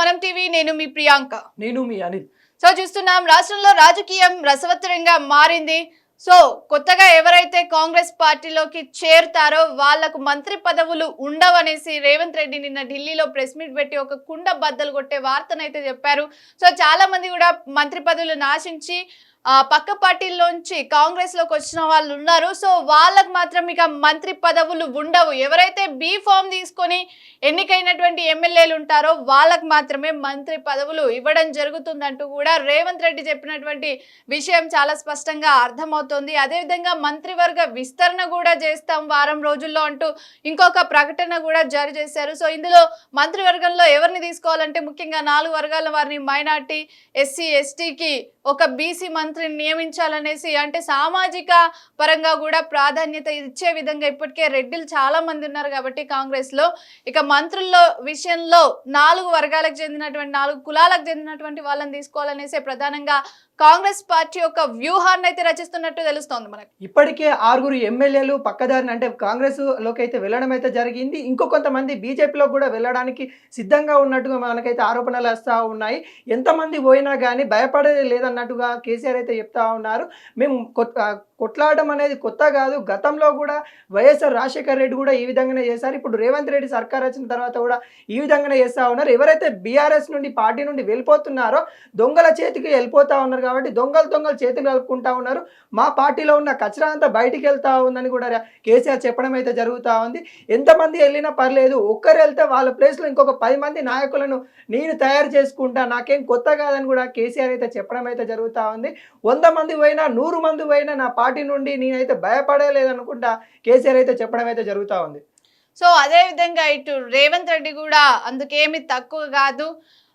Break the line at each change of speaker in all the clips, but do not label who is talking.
మనం టీవీ నేను మీ ప్రియాంక.
నేను మీ అనిల్.
సో చూస్తున్నాం రాష్ట్రంలో రాజకీయం రసవత్తరంగా మారింది. సో కొత్తగా ఎవరైతే కాంగ్రెస్ పార్టీలోకి చేరుతారో వాళ్ళకు మంత్రి పదవులు ఉండవనేసి రేవంత్ రెడ్డి నిన్న ఢిల్లీలో ప్రెస్ మీట్ పెట్టి ఒక కుండ బద్దలు కొట్టే వార్తనైతే చెప్పారు. సో చాలా మంది కూడా మంత్రి పదవులు నాశించి పక్క పార్టీల్లోంచి కాంగ్రెస్లోకి వచ్చిన వాళ్ళు ఉన్నారు. సో వాళ్ళకు మాత్రం ఇక మంత్రి పదవులు ఉండవు. ఎవరైతే బీ ఫామ్ తీసుకొని ఎన్నికైనటువంటి ఎమ్మెల్యేలు ఉంటారో వాళ్ళకు మాత్రమే మంత్రి పదవులు ఇవ్వడం జరుగుతుందంటూ కూడా రేవంత్ రెడ్డి చెప్పినటువంటి విషయం చాలా స్పష్టంగా అర్థమవుతోంది. అదేవిధంగా మంత్రివర్గ విస్తరణ కూడా చేస్తాం వారం రోజుల్లో అంటూ ఇంకొక ప్రకటన కూడా జారీ చేశారు. సో ఇందులో మంత్రివర్గంలో ఎవరిని తీసుకోవాలంటే ముఖ్యంగా నాలుగు వర్గాల వారిని మైనార్టీ ఎస్సీ ఎస్టీకి ఒక బీసీ మంత్రిని నియమించాలనేసి అంటే సామాజిక పరంగా కూడా ప్రాధాన్యత ఇచ్చే విధంగా ఇప్పటికే రెడ్డిలు చాలా మంది ఉన్నారు కాబట్టి కాంగ్రెస్లో ఇక మంత్రుల్లో విషయంలో నాలుగు వర్గాలకు చెందినటువంటి నాలుగు కులాలకు చెందినటువంటి వాళ్ళని తీసుకోవాలనేసి ప్రధానంగా కాంగ్రెస్ పార్టీ యొక్క వ్యూహాన్ని అయితే రచిస్తున్నట్టు తెలుస్తోంది మనకు.
ఇప్పటికే ఆరుగురు ఎమ్మెల్యేలు పక్కదారిని అంటే కాంగ్రెస్లోకి అయితే వెళ్ళడం అయితే జరిగింది. ఇంకో కొంతమంది బీజేపీలో కూడా వెళ్ళడానికి సిద్ధంగా ఉన్నట్టుగా మనకైతే ఆరోపణలు వస్తూ ఉన్నాయి. ఎంతమంది పోయినా కానీ భయపడేది లేదన్నట్టుగా కేసీఆర్ అయితే చెప్తా ఉన్నారు. మేము కొత్త కొట్లాడడం అనేది కొత్త కాదు. గతంలో కూడా వైఎస్ఆర్ రాజశేఖర రెడ్డి కూడా ఈ విధంగానే చేశారు. ఇప్పుడు రేవంత్ రెడ్డి సర్కార్ వచ్చిన తర్వాత కూడా ఈ విధంగానే చేస్తూ ఉన్నారు. ఎవరైతే బీఆర్ఎస్ నుండి పార్టీ నుండి వెళ్ళిపోతున్నారో దొంగల చేతికి వెళ్ళిపోతా ఉన్నారు కాబట్టి దొంగలు దొంగలు చేతులు కలుపుకుంటా ఉన్నారు. మా పార్టీలో ఉన్న కచరా అంతా బయటికి వెళ్తా ఉందని కూడా కేసీఆర్ చెప్పడం అయితే జరుగుతూ ఉంది. ఎంతమంది వెళ్ళినా పర్లేదు ఒక్కరు వెళ్తే వాళ్ళ ప్లేస్లో ఇంకొక పది మంది నాయకులను నేను తయారు చేసుకుంటా నాకేం కొత్త కాదని కూడా కేసీఆర్ అయితే చెప్పడం అయితే జరుగుతూ ఉంది. వంద మంది పోయినా నూరు మంది పోయినా నా పార్టీ నుండి నేనైతే భయపడలేదనుకుంటా కేసీఆర్ అయితే చెప్పడం అయితే జరుగుతూ ఉంది.
సో అదే విధంగా ఇటు రేవంత్ రెడ్డి కూడా అందుకేమి తక్కువ కాదు.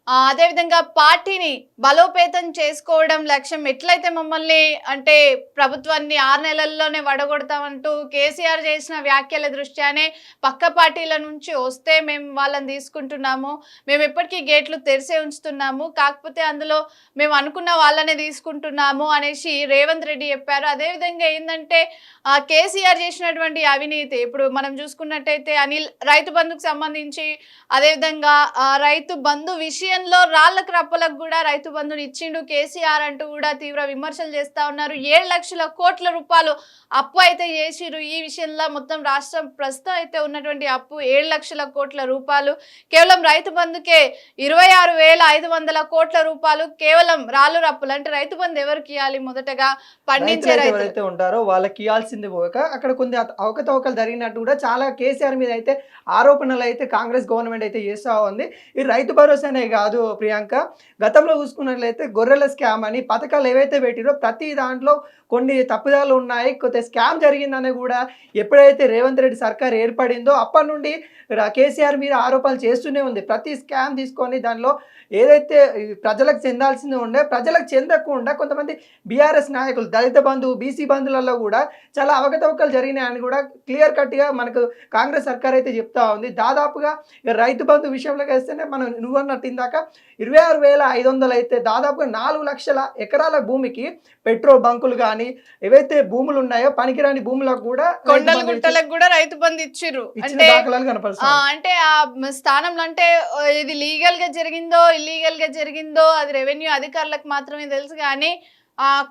అదేవిధంగా పార్టీని బలోపేతం చేసుకోవడం లక్ష్యం ఎట్లయితే మమ్మల్ని అంటే ప్రభుత్వాన్ని ఆరు నెలల్లోనే వడగొడతామంటూ కేసీఆర్ చేసిన వ్యాఖ్యల దృష్ట్యానే పక్క పార్టీల నుంచి వస్తే మేము వాళ్ళని తీసుకుంటున్నాము మేము ఎప్పటికీ గేట్లు తెరిసే ఉంచుతున్నాము కాకపోతే అందులో మేము అనుకున్న వాళ్ళనే తీసుకుంటున్నాము అనేసి రేవంత్ రెడ్డి చెప్పారు. అదేవిధంగా ఏంటంటే కేసీఆర్ చేసినటువంటి అవినీతి ఇప్పుడు మనం చూసుకున్నట్టయితే అనిల్ రైతు బంధుకు సంబంధించి అదేవిధంగా రైతు బంధు విషయం విషయంలో రాళ్ళకు రప్పలకు కూడా రైతు బంధుని ఇచ్చిండు. కేసీఆర్ అంటూ కూడా తీవ్ర విమర్శలు చేస్తా ఉన్నారు. ఏడు లక్షల కోట్ల రూపాయలు అప్పు అయితే చేసిరు ఈ విషయంలో మొత్తం రాష్ట్రం ప్రస్తుతం అయితే ఉన్నటువంటి అప్పు ఏడు లక్షల కోట్ల రూపాయలు. కేవలం రైతు బంధుకే ఇరవై ఆరు వేల ఐదు వందల కోట్ల రూపాయలు కేవలం రాళ్ళు రప్పులు. అంటే రైతు బంధు ఎవరికి ఇవ్వాలి మొదటగా పండించే రైతు
ఉంటారో వాళ్ళకి ఇవ్వాల్సింది పోక అక్కడ కొన్ని అవకతవకలు జరిగినట్టు కూడా చాలా కేసీఆర్ మీద అయితే ఆరోపణలు అయితే కాంగ్రెస్ గవర్నమెంట్ అయితే చేస్తూ ఉంది. ఈ రైతు భరోసానే కాదు. ప్రియాంక. గతంలో చూసుకున్నట్లయితే గొర్రెల స్కామ్ అని పథకాలు ఏవైతే పెట్టిరో ప్రతి దాంట్లో కొన్ని తప్పిదాలు ఉన్నాయి. కొత్త స్కామ్ జరిగిందని కూడా ఎప్పుడైతే రేవంత్ రెడ్డి సర్కార్ ఏర్పడిందో అప్పటి నుండి కేసీఆర్ మీద ఆరోపణలు చేస్తూనే ఉంది. ప్రతి స్కామ్ తీసుకొని దానిలో ఏదైతే ప్రజలకు చెందాల్సింది ఉండే ప్రజలకు చెందకుండా కొంతమంది బీఆర్ఎస్ నాయకులు దళిత బంధు బీసీ బంధువులలో కూడా చాలా అవకతవకలు జరిగినాయని కూడా క్లియర్ కట్గా మనకు కాంగ్రెస్ సర్కార్ అయితే చెప్తా ఉంది. దాదాపుగా రైతు బంధు విషయంలోకి వస్తేనే మనం నువ్వు అన్నట్టు ఇరవై ఆరు వేల ఐదు వందలు అయితే దాదాపుగా నాలుగు లక్షల ఎకరాల భూమికి పెట్రోల్ బంకులు కానీ ఏవైతే భూములు ఉన్నాయో పనికిరాని భూములకు కూడా
కొండల గుట్టలకు కూడా రైతు బంధు ఇచ్చిర్రు.
ఇచ్చిన
అంటే అంటే ఆ స్థానంలో అంటే ఇది లీగల్గా జరిగిందో ఇల్లీగల్గా జరిగిందో అది రెవెన్యూ అధికారులకు మాత్రమే తెలుసు కానీ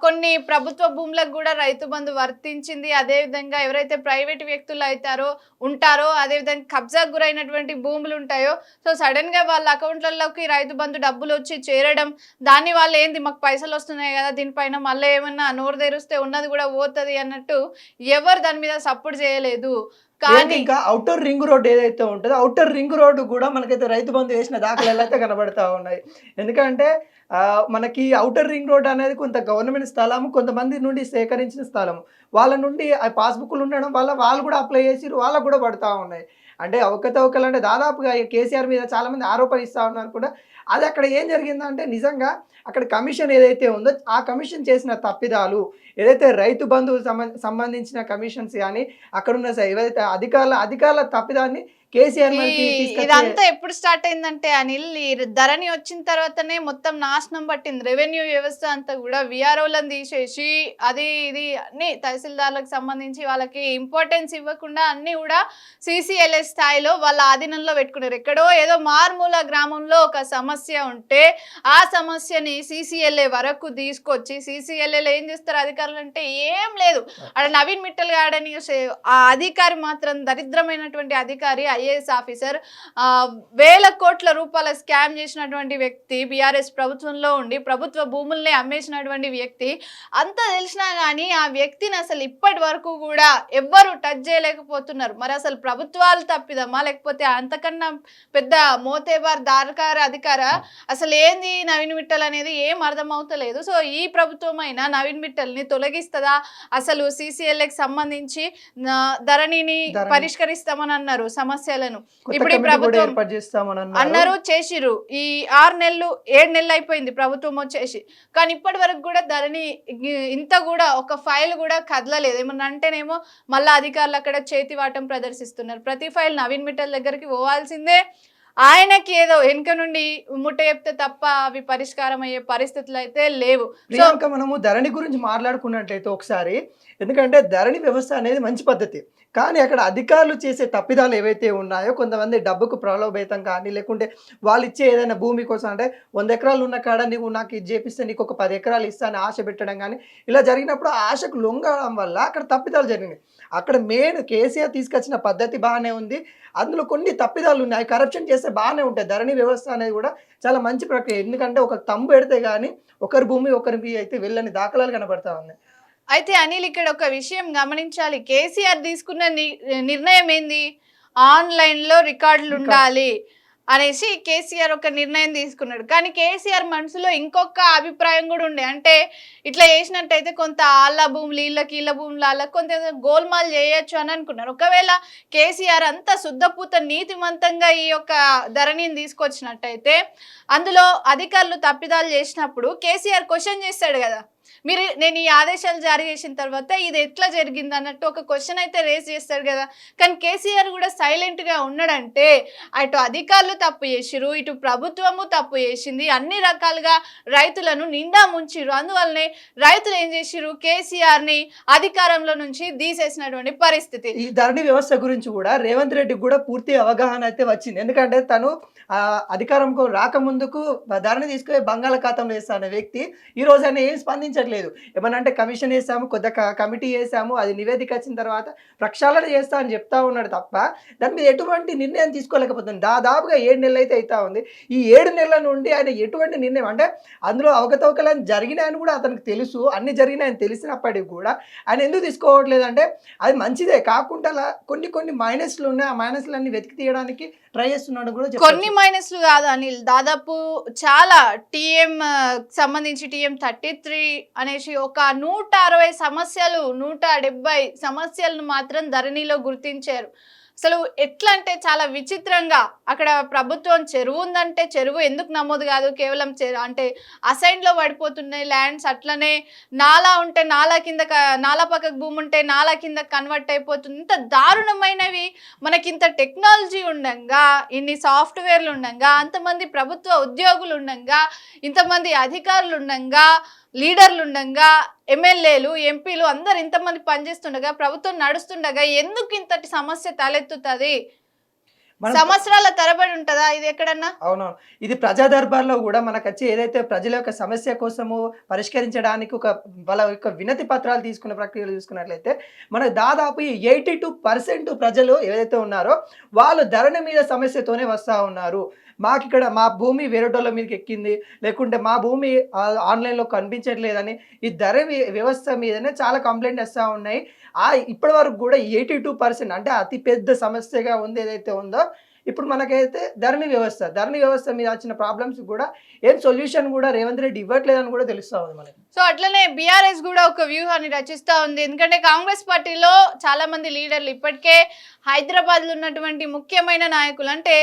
కొన్ని ప్రభుత్వ భూములకు కూడా రైతు బంధు వర్తించింది. అదే విధంగా ఎవరైతే ప్రైవేట్ వ్యక్తులు అవుతారో ఉంటారో అదే విధంగా కబ్జాకు గురైనటువంటి భూములు ఉంటాయో సో సడన్గా వాళ్ళ అకౌంట్లలోకి రైతు బంధు డబ్బులు వచ్చి చేరడం దాన్ని వాళ్ళు ఏంది మాకు పైసలు వస్తున్నాయి కదా దీనిపైన మళ్ళీ ఏమన్నా నోరు తెరిస్తే ఉన్నది కూడా పోతుంది అన్నట్టు ఎవరు దాని మీద సపోర్ట్ చేయలేదు. కానీ
ఇంకా అవుటర్ రింగ్ రోడ్ ఏదైతే ఉంటుందో అవుటర్ రింగ్ రోడ్ కూడా మనకైతే రైతు బంధు వేసిన దాఖలు అయితే కనబడతా ఉన్నాయి. ఎందుకంటే మనకి అవుటర్ రింగ్ రోడ్ అనేది కొంత గవర్నమెంట్ స్థలం కొంతమంది నుండి సేకరించిన స్థలం వాళ్ళ నుండి ఆ పాస్బుక్లు ఉండడం వల్ల వాళ్ళు కూడా అప్లై చేసిరు వాళ్ళకు కూడా పడతా ఉన్నాయి. అంటే అవకతవకలు అంటే దాదాపుగా కేసీఆర్ మీద చాలామంది ఆరోపణ ఇస్తూ ఉన్నారు కూడా. అది అక్కడ ఏం జరిగిందంటే నిజంగా అక్కడ కమిషన్ ఏదైతే ఉందో ఆ కమిషన్ చేసిన తప్పిదాలు ఏదైతే రైతు బంధువు సంబంధించిన కమిషన్స్ కానీ అక్కడ ఉన్న ఏవైతే అధికారుల అధికారుల తప్పిదాన్ని కేసీఆర్
ఇదంతా ఎప్పుడు స్టార్ట్ అయిందంటే అనిల్ ఈ ధరణి వచ్చిన తర్వాతనే మొత్తం నాశనం పట్టింది. రెవెన్యూ వ్యవస్థ అంతా కూడా విఆర్ఓలను తీసేసి అది ఇది అన్ని తహసీల్దార్లకు సంబంధించి వాళ్ళకి ఇంపార్టెన్స్ ఇవ్వకుండా అన్ని కూడా సిసిఎల్ఎస్ స్థాయిలో వాళ్ళ ఆధీనంలో పెట్టుకున్నారు. ఎక్కడో ఏదో మారుమూల గ్రామంలో ఒక సమస్య ఉంటే ఆ సమస్యని సిసిఎల్ఏ వరకు తీసుకొచ్చి సిసిఎల్ఏలో ఏం చేస్తారు అధికారులు అంటే ఏం లేదు. అక్కడ నవీన్ మిట్టల్ గాడని ఆ అధికారి మాత్రం దరిద్రమైనటువంటి అధికారి ఐఏఎస్ ఆఫీసర్ వేల కోట్ల రూపాయల స్కామ్ చేసినటువంటి వ్యక్తి బీఆర్ఎస్ ప్రభుత్వంలో ఉండి ప్రభుత్వ భూముల్ని అమ్మేసినటువంటి వ్యక్తి అంత తెలిసినా కానీ ఆ వ్యక్తిని అసలు ఇప్పటి వరకు కూడా ఎవ్వరు టచ్ చేయలేకపోతున్నారు. మరి అసలు ప్రభుత్వాలు తప్పిదమ్మా? లేకపోతే అంతకన్నా పెద్ద మోతేబార్ దారకార అధికార అసలు ఏంది నవీన్ మిట్టల్ అనేది? ఏం అర్థమవుతలేదు. సో ఈ ప్రభుత్వం అయినా నవీన్ మిట్టల్ని తొలగిస్తుందా? అసలు సిసిఎల్కి సంబంధించి ధరణిని
ధరణి.
పరిష్కరిస్తామని అన్నారు. సమస్యలను
కొత్త
ఇప్పుడు ఈ ప్రభుత్వం అన్నారు చేసిర్రు. ఈ ఆరు నెలలు ఏడు నెలలు అయిపోయింది ప్రభుత్వం వచ్చేసి. కానీ ఇప్పటి వరకు కూడా ధరణి ఇ- ఇంత కూడా ఒక ఫైల్ కూడా కదలలేదు. ఏమన్నా అంటేనేమో మళ్ళీ అధికారులు అక్కడ చేతివాటం ప్రదర్శిస్తున్నారు. ప్రతి ఫైల్ నవీన్ మిట్టల్ దగ్గరికి పోవాల్సిందే. ఆయనకి ఏదో వెనుక నుండి ముట్ట చెప్తే తప్ప అవి పరిష్కారం అయ్యే పరిస్థితులు అయితే లేవు.
ప్రియాంక మనము ధరణి గురించి మాట్లాడుకున్నట్లయితే ఒకసారి ఎందుకంటే ధరణి వ్యవస్థ అనేది మంచి పద్ధతి. కానీ అక్కడ అధికారులు చేసే తప్పిదాలు ఏవైతే ఉన్నాయో కొంతమంది డబ్బుకు ప్రలోభేతం కానీ లేకుంటే వాళ్ళు ఇచ్చే ఏదైనా భూమి కోసం అంటే వంద ఎకరాలు ఉన్న కాడ నీవు నాకు ఇది చేపిస్తే నీకు ఒక పది ఎకరాలు ఇస్తాను ఆశ పెట్టడం కానీ ఇలా జరిగినప్పుడు ఆశకు లొంగడం వల్ల అక్కడ తప్పిదాలు జరిగినాయి. అక్కడ మెయిన్ కేసీఆర్ తీసుకొచ్చిన పద్ధతి బాగానే ఉంది. అందులో కొన్ని తప్పిదాలు ఉన్నాయి. కరప్షన్ చేస్తే బాగానే ఉంటాయి ధరణి వ్యవస్థ అనేది కూడా చాలా మంచి ప్రక్రియ. ఎందుకంటే ఒక తంబు పెడితే కానీ ఒకరి భూమి ఒకరికి అయితే వెళ్ళని దాఖలాలు కనబడతా ఉన్నాయి.
అయితే అనిల్ ఇక్కడ ఒక విషయం గమనించాలి. కేసీఆర్ తీసుకున్న నిర్ణయం ఏంది? ఆన్లైన్లో రికార్డులు
రికార్డ్.
ఉండాలి. అనేసి కేసీఆర్ ఒక నిర్ణయం తీసుకున్నాడు. కానీ కేసీఆర్ మనసులో ఇంకొక అభిప్రాయం కూడా ఉండే. అంటే ఇట్లా చేసినట్టయితే కొంత ఆళ్ళ భూములు వీళ్ళకి కీళ్ళ భూములు అలా కొంత గోల్మాల్ చేయొచ్చు అని అనుకున్నారు. ఒకవేళ కేసీఆర్ అంతా శుద్ధపూత నీతిమంతంగా ఈ యొక్క ధరణిని తీసుకొచ్చినట్టయితే అందులో అధికారులు తప్పిదాలు చేసినప్పుడు కేసీఆర్ క్వశ్చన్ చేస్తాడు కదా. మీరు నేను ఈ ఆదేశాలు జారీ చేసిన తర్వాత ఇది ఎట్లా జరిగింది అన్నట్టు ఒక క్వశ్చన్ అయితే రేస్ చేస్తారు కదా. కానీ కేసీఆర్ కూడా సైలెంట్గా ఉన్నాడంటే అటు అధికారులు తప్పు చేసిరు ఇటు ప్రభుత్వము తప్పు చేసింది అన్ని రకాలుగా రైతులను నిండా ముంచిరు అందువల్లనే రైతులు ఏం చేసిరు కేసీఆర్ని అధికారంలో నుంచి తీసేసినటువంటి పరిస్థితి.
ఈ ధరణి వ్యవస్థ గురించి కూడా రేవంత్ రెడ్డికి కూడా పూర్తి అవగాహన అయితే వచ్చింది. ఎందుకంటే తను ఆ, అధికారంకు రాకముందుకు ధరణి తీసుకుని బంగాళాఖాతంలో వేస్తా అనే వ్యక్తి. ఈ రోజు ఆయన ఏం స్పందించట్లేదు ఏమన్నా అంటే కమిషన్ వేసాము కొద్ది కమిటీ వేసాము అది నివేదిక వచ్చిన తర్వాత ప్రక్షాళన చేస్తా అని చెప్తా ఉన్నాడు తప్ప దాని మీద ఎటువంటి నిర్ణయం తీసుకోలేకపోతుంది దాదాపుగా ఏడు నెలలు అయితే అవుతా ఉంది. ఈ ఏడు నెలల నుండి ఆయన ఎటువంటి నిర్ణయం అంటే అందులో అవకతవకలు జరిగినాయని కూడా అతనికి తెలుసు అన్ని జరిగినాయని తెలిసినప్పటికీ కూడా ఆయన ఎందుకు తీసుకోవట్లేదు అంటే అది మంచిదే. కాకుండా కొన్ని కొన్ని మైనస్లు ఉన్నాయి. ఆ మైనస్లన్నీ వెతికి తీయడానికి ట్రై చేస్తున్నాడు కూడా
కొన్ని మైనస్లు కాదు అనిల్. దాదాపు చాలా టీఎం సంబంధించి టీఎం థర్టీ త్రీ అనేసి ఒక నూట అరవై సమస్యలు నూట డెబ్బై సమస్యలను మాత్రం ధరణిలో గుర్తించారు. అసలు ఎట్లా అంటే చాలా విచిత్రంగా అక్కడ ప్రభుత్వం చెరువు ఉందంటే చెరువు ఎందుకు నమోదు కాదు? కేవలం అంటే అసైన్లో పడిపోతున్నాయి ల్యాండ్స్ అట్లనే నాలా ఉంటే నాలా కింద నాలా పక్కకు భూమి ఉంటే నాలా కింద కన్వర్ట్ అయిపోతుంది. ఇంత దారుణమైనవి మనకి ఇంత టెక్నాలజీ ఉండగా ఇన్ని సాఫ్ట్వేర్లు ఉండగా అంతమంది ప్రభుత్వ ఉద్యోగులు ఉండంగా ఇంతమంది అధికారులు ఉండగా లీడర్లు ఉండంగా ఎమ్మెల్యేలు ఎంపీలు అందరు ఇంతమంది పనిచేస్తుండగా ప్రభుత్వం నడుస్తుండగా ఎందుకు ఇంతటి సమస్య తలెత్తుతుంది?
మనం-
సంవత్సరాల తరబడి ఉంటుందా ఇది ఎక్కడన్నా?
అవునవును. ఇది ప్రజా దర్బార్లో కూడా మనకు వచ్చి ఏదైతే ప్రజల యొక్క సమస్య కోసము పరిష్కరించడానికి ఒక వాళ్ళ యొక్క వినతి పత్రాలు తీసుకునే ప్రక్రియలు చూసుకున్నట్లయితే మనకు దాదాపు ఎయిటీ టూ పర్సెంట్ ప్రజలు ఏదైతే ఉన్నారో వాళ్ళు ధరణి మీద సమస్యతోనే వస్తూ ఉన్నారు. మాకు ఇక్కడ మా భూమి వేరేటోళ్ళ మీదకి ఎక్కింది లేకుంటే మా భూమి ఆన్లైన్లో కనిపించట్లేదని ఈ ధర వ్య- వ్యవస్థ మీదనే చాలా కంప్లైంట్ వస్తూ ఉన్నాయి. ఆ ఇప్పటి వరకు కూడా ఎయిటీ టూ పర్సెంట్ అంటే అతి పెద్ద సమస్యగా ఉంది ఏదైతే ఉందో ఇప్పుడు మనకైతే ధరణి వ్యవస్థ ధరణి వ్యవస్థ మీద వచ్చిన ప్రాబ్లమ్స్ కూడా ఏం సొల్యూషన్ కూడా రేవంత్ రెడ్డి ఇవ్వట్లేదని కూడా తెలుస్తా ఉంది మనకి.
సో అట్లనే బీఆర్ఎస్ కూడా ఒక వ్యూహాన్ని రచిస్తూ ఉంది. ఎందుకంటే కాంగ్రెస్ పార్టీలో చాలా మంది లీడర్లు ఇప్పటికే హైదరాబాద్లో ఉన్నటువంటి ముఖ్యమైన నాయకులు అంటే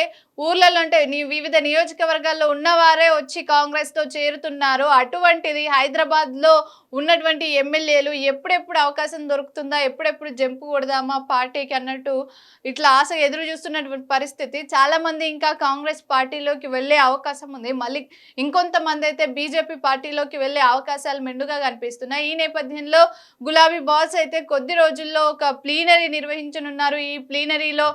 ఊర్లలో అంటే నీ వివిధ నియోజకవర్గాల్లో ఉన్నవారే వచ్చి కాంగ్రెస్తో చేరుతున్నారు. అటువంటిది హైదరాబాద్లో ఉన్నటువంటి ఎమ్మెల్యేలు ఎప్పుడెప్పుడు అవకాశం దొరుకుతుందా? ఎప్పుడెప్పుడు జంపు కొడదామా పార్టీకి అన్నట్టు ఇట్లా ఆశ ఎదురు చూస్తున్నటువంటి పరిస్థితి. చాలామంది ఇంకా కాంగ్రెస్ పార్టీలోకి వెళ్ళే అవకాశం ఉంది. మళ్ళీ ఇంకొంతమంది అయితే బీజేపీ పార్టీలోకి వెళ్ళే అవకాశాలు మెండుగా కనిపిస్తున్నాయి. ఈ నేపథ్యంలో గులాబీ బాస్ అయితే కొద్ది రోజుల్లో ఒక ప్లీనరీ నిర్వహించనున్నారు. ఈ ప్లీనరీలో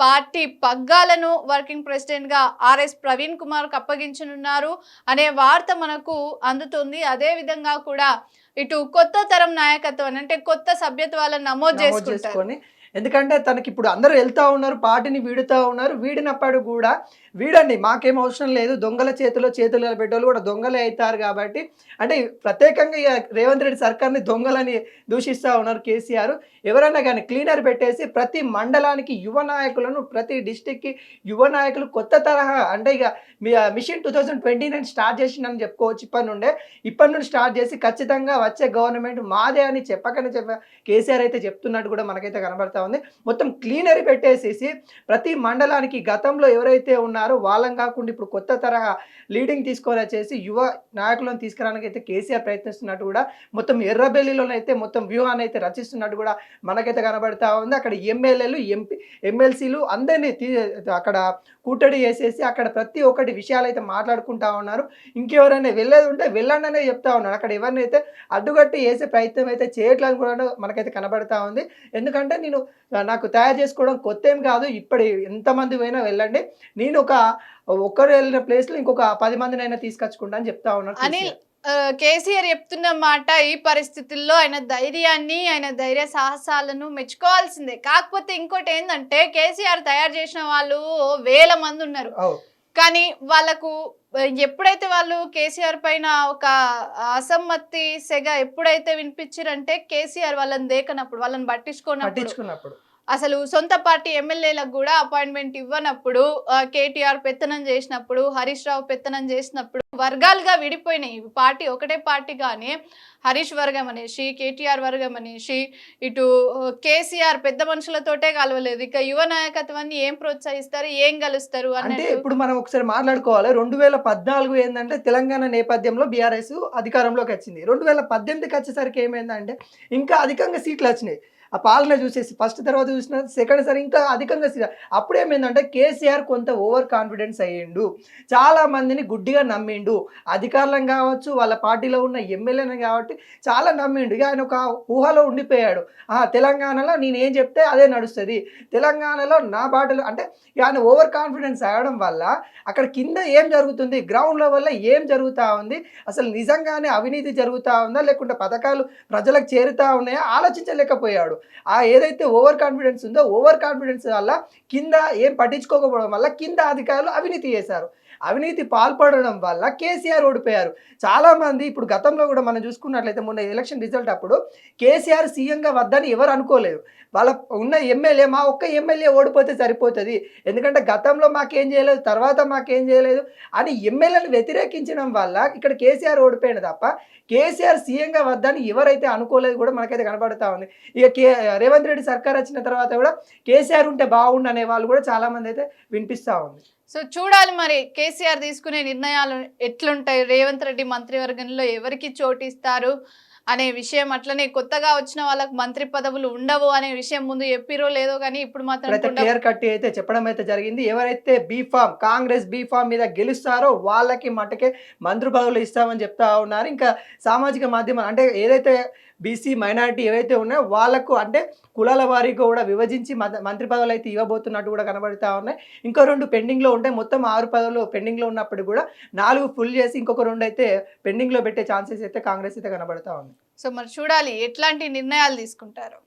పార్టీ పగ్గాలను వర్కింగ్ ప్రెసిడెంట్గా ఆర్ఎస్ ప్రవీణ్ కుమార్కు అప్పగించనున్నారు అనే వార్త మనకు అందుతుంది. అదే విధంగా కూడా ఇటు కొత్త తరం నాయకత్వం అంటే కొత్త సభ్యత్వాలను నమోదు చేసుకుంటారు.
ఎందుకంటే తనకి ఇప్పుడు అందరూ వెళ్తా ఉన్నారు పార్టీని వీడుతూ ఉన్నారు. వీడినప్పుడు కూడా వీడండి మాకేం అవసరం లేదు. దొంగల చేతిలో చేతులు పెట్టేవాళ్ళు కూడా దొంగలే అవుతారు కాబట్టి అంటే ప్రత్యేకంగా ఇక రేవంత్ రెడ్డి సర్కార్ని దొంగలని దూషిస్తూ ఉన్నారు కేసీఆర్. ఎవరైనా కానీ క్లీనర్ పెట్టేసి ప్రతి మండలానికి యువ నాయకులను ప్రతి డిస్టిక్కి యువ నాయకులు కొత్త తరహా అంటే ఇక మీ mission two thousand twenty nine start చేసిందని చెప్పుకోవచ్చు ఇప్పటి నుండే. ఇప్పటి నుండి స్టార్ట్ చేసి ఖచ్చితంగా వచ్చే గవర్నమెంట్ మాదే అని చెప్పకనే చెప్ప కేసీఆర్ అయితే చెప్తున్నట్టు కూడా మనకైతే కనబడతా ఉంది. మొత్తం క్లీనరీ పెట్టేసేసి ప్రతి మండలానికి గతంలో ఎవరైతే ఉన్నారు వాళ్ళని కాకుండా ఇప్పుడు కొత్త తరహా లీడింగ్ తీసుకోవాలని చేసి యువ నాయకులను తీసుకురావడానికి అయితే కేసీఆర్ ప్రయత్నిస్తున్నట్టు కూడా మొత్తం ఎర్రబెల్లిలోనైతే మొత్తం వ్యూహాన్ని అయితే రచిస్తున్నట్టు కూడా మనకైతే కనబడతా ఉంది. అక్కడ ఎమ్మెల్యేలు ఎంపీ ఎమ్మెల్సీలు అందరినీ తీ అక్కడ కూటడి చేసేసి అక్కడ ప్రతి ఒక్కటి విషయాలు అయితే మాట్లాడుకుంటా ఉన్నారు. ఇంకెవరైనా వెళ్ళేది ఉంటే వెళ్ళండి అనే చెప్తా ఉన్నారు. అక్కడ ఎవరినైతే అడ్డుకట్టి వేసే ప్రయత్నం అయితే చేయట్లేదు కూడా మనకైతే కనబడతా ఉంది. ఎందుకంటే నేను నాకు తయారు చేసుకోవడం కొత్త ఏం కాదు. ఇప్పటి ఎంతమంది పోయినా వెళ్ళండి. నేను ఒక ఒక్కరు వెళ్ళిన ప్లేస్లో ఇంకొక పది మందినైనా తీసుకొచ్చుకుంటా అని చెప్తా ఉన్నారు
అనిల్ కేసీఆర్. చెప్తున్న మాట ఈ పరిస్థితుల్లో ఆయన ధైర్యాన్ని ఆయన ధైర్య సాహసాలను మెచ్చుకోవాల్సిందే. కాకపోతే ఇంకోటి ఏంటంటే కేసీఆర్ తయారు చేసిన వాళ్ళు వేల మంది ఉన్నారు. కానీ వాళ్ళకు ఎప్పుడైతే వాళ్ళు కేసీఆర్ పైన ఒక అసమ్మతి సెగ ఎప్పుడైతే వినిపించారంటే కేసీఆర్ వాళ్ళని దేకనప్పుడు వాళ్ళని పట్టించుకోనప్పుడు.
పట్టించుకున్నప్పుడు.
అసలు సొంత పార్టీ ఎమ్మెల్యేలకు కూడా అపాయింట్మెంట్ ఇవ్వనప్పుడు కేటీఆర్ పెత్తనం చేసినప్పుడు హరీష్ రావు పెత్తనం చేసినప్పుడు వర్గాలుగా విడిపోయినాయి. పార్టీ ఒకటే పార్టీ కానీ హరీష్ వర్గం అనేసి కేటీఆర్ వర్గం అనేసి ఇటు కేసీఆర్ పెద్ద మనుషులతోటే కలవలేదు. ఇక యువ నాయకత్వాన్ని ఏం ప్రోత్సహిస్తారు ఏం కలుస్తారు
అంటే ఇప్పుడు మనం ఒకసారి మాట్లాడుకోవాలి. రెండు వేల పద్నాలుగు ఏంటంటే తెలంగాణ నేపథ్యంలో బీఆర్ఎస్ అధికారంలోకి వచ్చింది. రెండు వేల పద్దెనిమిదికి వచ్చేసరికి ఏమైందంటే ఇంకా అధికంగా సీట్లు వచ్చినాయి. ఆ పాలన చూసేసి ఫస్ట్ తర్వాత చూసిన సెకండ్ సారి ఇంకా అధికంగా సీట్లు అప్పుడు ఏమైందంటే కేసీఆర్ కొంత ఓవర్ కాన్ఫిడెన్స్ అయ్యిండు. చాలా మందిని గుడ్డిగా నమ్మిండు. అధికారులను కావచ్చు వాళ్ళ పార్టీలో ఉన్న ఎమ్మెల్యేని కాబట్టి చాలా నమ్మిండు. ఆయన ఒక ఊహలో ఉండిపోయాడు. తెలంగాణలో నేను ఏం చెప్తే అదే నడుస్తుంది. తెలంగాణలో నా బాటలు అంటే ఆయన ఓవర్ కాన్ఫిడెన్స్ అవ్వడం వల్ల అక్కడ కింద ఏం జరుగుతుంది గ్రౌండ్ లెవెల్లో ఏం జరుగుతూ ఉంది అసలు నిజంగానే అవినీతి జరుగుతూ ఉందా లేకుంటే పథకాలు ప్రజలకు చేరుతా ఉన్నాయా ఆలోచించలేకపోయాడు. ఆ ఏదైతే ఓవర్ కాన్ఫిడెన్స్ ఉందో ఓవర్ కాన్ఫిడెన్స్ వల్ల కింద ఏం పట్టించుకోకపోవడం వల్ల కింద అధికారులు అవినీతి చేశారు. అవినీతి పాల్పడడం వల్ల కేసీఆర్ ఓడిపోయారు. చాలామంది ఇప్పుడు గతంలో కూడా మనం చూసుకున్నట్లయితే మొన్న ఎలక్షన్ రిజల్ట్ అప్పుడు కేసీఆర్ సీఎంగా వద్దని ఎవరు అనుకోలేదు. వాళ్ళ ఉన్న ఎమ్మెల్యే మా ఒక్క ఎమ్మెల్యే ఓడిపోతే సరిపోతుంది. ఎందుకంటే గతంలో మాకేం చేయలేదు తర్వాత మాకేం చేయలేదు అని ఎమ్మెల్యేలు వ్యతిరేకించడం వల్ల ఇక్కడ కేసీఆర్ ఓడిపోయిన తప్ప కేసీఆర్ సీఎంగా వద్దని ఎవరైతే అనుకోలేదు కూడా మనకైతే కనబడుతూ ఉంది. ఇక కే రేవంత్ రెడ్డి సర్కార్ వచ్చిన తర్వాత కూడా కేసీఆర్ ఉంటే బాగుండు అనే వాళ్ళు కూడా చాలామంది అయితే వినిపిస్తూ ఉంది.
సో చూడాలి మరి కేసీఆర్ తీసుకునే నిర్ణయాలు ఎట్లుంటాయి రేవంత్ రెడ్డి మంత్రివర్గంలో ఎవరికి చోటిస్తారు అనే విషయం అట్లనే కొత్తగా వచ్చిన వాళ్ళకి మంత్రి పదవులు ఉండవు అనే విషయం ముందు చెప్పిరో లేదో కానీ ఇప్పుడు మాత్రం.
క్లియర్ కట్ అయితే చెప్పడం అయితే జరిగింది ఎవరైతే బీఫామ్ కాంగ్రెస్ బీఫామ్ మీద గెలుస్తారో వాళ్ళకి మటుకే మంత్రి పదవులు ఇస్తామని చెప్తా ఉన్నారు ఇంకా సామాజిక మాధ్యమాలు అంటే ఏదైతే బీసీ మైనారిటీ ఏవైతే ఉన్నాయో వాళ్ళకు అంటే కులాల వారీగా కూడా విభజించి మంత్రి పదవులు అయితే ఇవ్వబోతున్నట్టు కూడా కనబడుతూ ఉన్నాయి. ఇంకో రెండు పెండింగ్లో ఉంటాయి మొత్తం ఆరు పదవులు పెండింగ్లో ఉన్నప్పుడు కూడా నాలుగు ఫుల్ చేసి ఇంకొక రెండు అయితే పెండింగ్లో పెట్టే ఛాన్సెస్ అయితే కాంగ్రెస్ అయితే కనబడతా ఉంది.
సో మరి చూడాలి ఎట్లాంటి నిర్ణయాలు తీసుకుంటారు?